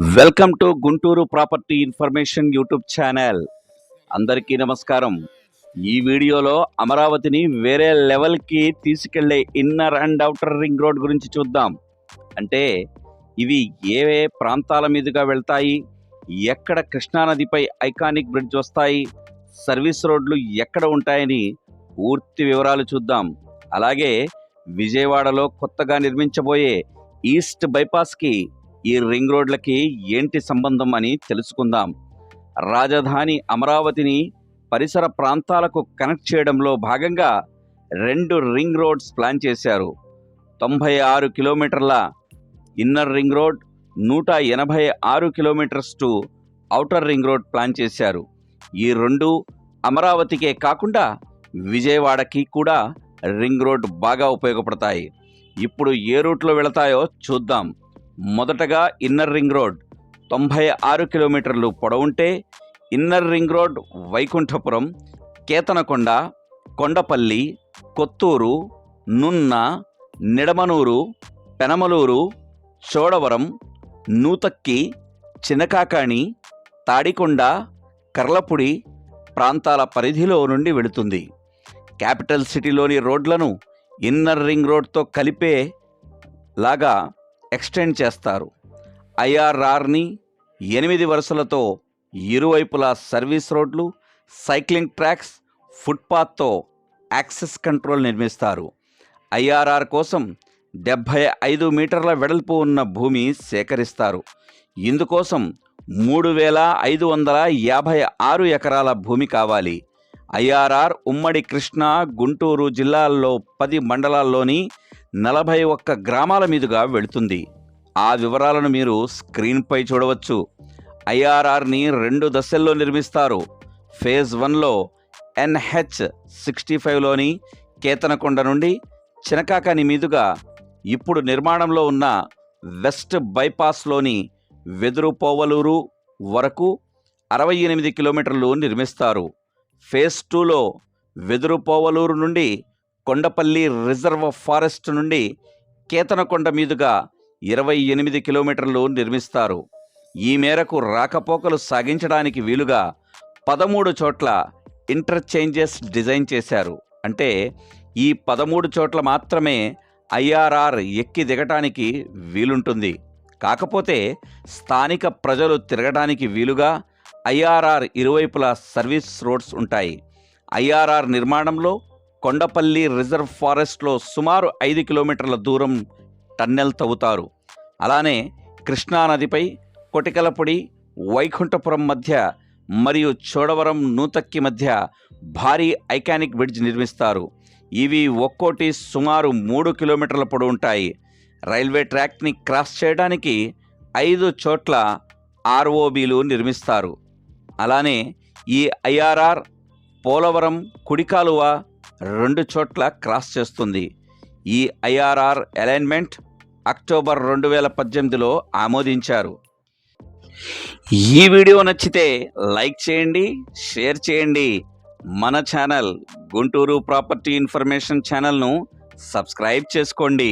Welcome to Guntur property information YouTube channel. అందరికీ నమస్కారం. ఈ వీడియోలో అమరావతిని వేరే లెవెల్కి తీసుకెళ్ళే inner and outer ring road గురించి చూద్దాం. అంటే ఇవి ఏ ఏ ప్రాంతాల మీదుగా వెళ్తాయి? ఎక్కడ కృష్ణానదిపై ఐకానిక్ బ్రిడ్జ్ వస్తాయి? సర్వీస్ రోడ్లు ఎక్కడ ఉంటాయని పూర్తి వివరాలు చూద్దాం. అలాగే విజయవాడలో కొత్తగా నిర్మించబోయే ఈస్ట్ బైపాస్కి ఈ రింగ్ రోడ్లకి ఏంటి సంబంధం అని తెలుసుకుందాం. రాజధాని అమరావతిని పరిసర ప్రాంతాలకు కనెక్ట్ చేయడంలో భాగంగా రెండు రింగ్ రోడ్స్ ప్లాన్ చేశారు. తొంభై ఆరు కిలోమీటర్ల ఇన్నర్ రింగ్ రోడ్ నూట ఎనభై ఆరు kilometres to outer ring road plan చేశారు. ఈ రెండు అమరావతికే కాకుండా విజయవాడకి కూడా రింగ్ రోడ్ బాగా ఉపయోగపడతాయి. ఇప్పుడు ఏ రూట్లో వెళతాయో చూద్దాం. మొదటగా ఇన్నర్ రింగ్ రోడ్ తొంభై ఆరు కిలోమీటర్లు పొడవుంటే inner ring road Vaikunthapuram Kethanakonda Kondapalli Kothuru Nunna Nidamanuru Penamaluru Chodavaram Nuthakki చినకాకాణి Tadikonda కర్లపుడి ప్రాంతాల పరిధిలో నుండి వెళుతుంది. క్యాపిటల్ సిటీలోని రోడ్లను ఇన్నర్ రింగ్ రోడ్తో కలిపే లాగా ఎక్స్టెండ్ చేస్తారు. ఐఆర్ఆర్ని ఎనిమిది వరుసలతో ఇరువైపులా సర్వీస్ రోడ్లు సైక్లింగ్ ట్రాక్స్ ఫుట్పాత్తో యాక్సెస్ కంట్రోల్ నిర్మిస్తారు. ఐఆర్ఆర్ కోసం డెబ్భై ఐదు మీటర్ల వెడల్పు ఉన్న భూమి సేకరిస్తారు. ఇందుకోసం మూడు వేల ఐదు వందల యాభై ఆరు ఎకరాల భూమి కావాలి. ఐఆర్ఆర్ ఉమ్మడి కృష్ణా గుంటూరు జిల్లాల్లో పది మండలాల్లోని నలభై ఒక్క గ్రామాల మీదుగా వెళుతుంది. ఆ వివరాలను మీరు స్క్రీన్పై చూడవచ్చు. ఐఆర్ఆర్ని రెండు దశల్లో నిర్మిస్తారు. ఫేజ్ వన్లో ఎన్హెచ్ సిక్స్టీ ఫైవ్లోని కేతనకొండ నుండి చినకాకాని మీదుగా ఇప్పుడు నిర్మాణంలో ఉన్న వెస్ట్ బైపాస్లోని వెదురు పోవలూరు వరకు అరవై ఎనిమిది కిలోమీటర్లు నిర్మిస్తారు. ఫేజ్ టూలో వెదురు పోవలూరు నుండి కొండపల్లి రిజర్వ్ ఫారెస్ట్ నుండి కేతనకొండ మీదుగా ఇరవై ఎనిమిది కిలోమీటర్లు నిర్మిస్తారు. ఈ మేరకు రాకపోకలు సాగించడానికి వీలుగా పదమూడు చోట్ల ఇంటర్చేంజెస్ డిజైన్ చేశారు. అంటే ఈ పదమూడు చోట్ల మాత్రమే ఐఆర్ఆర్ ఎక్కి దిగటానికి వీలుంటుంది. కాకపోతే స్థానిక ప్రజలు తిరగడానికి వీలుగా ఐఆర్ఆర్ ఇరువైపులా సర్వీస్ రోడ్స్ ఉంటాయి. ఐఆర్ఆర్ నిర్మాణంలో కొండపల్లి రిజర్వ్ ఫారెస్ట్లో సుమారు ఐదు కిలోమీటర్ల దూరం టన్నెల్ తవ్వుతారు. అలానే కృష్ణానదిపై కొటికలపొడి వైకుంఠపురం మధ్య మరియు చోడవరం నూతక్కి మధ్య భారీ ఐకానిక్ బ్రిడ్జ్ నిర్మిస్తారు. ఇవి ఒక్కోటి సుమారు మూడు కిలోమీటర్ల పొడవు ఉంటాయి. రైల్వే ట్రాక్ని క్రాస్ చేయడానికి ఐదు చోట్ల ఆర్ఓబీలు నిర్మిస్తారు. అలానే ఈ ఐఆర్ఆర్ పోలవరం కుడికాలువ రెండు చోట్ల క్రాస్ చేస్తుంది. ఈ ఐఆర్ఆర్ అలైన్మెంట్ అక్టోబర్ రెండు వేల పద్దెనిమిదిలో ఆమోదించారు. ఈ వీడియో నచ్చితే లైక్ చేయండి షేర్ చేయండి. మన ఛానల్ గుంటూరు ప్రాపర్టీ ఇన్ఫర్మేషన్ ఛానల్ను సబ్స్క్రైబ్ చేసుకోండి.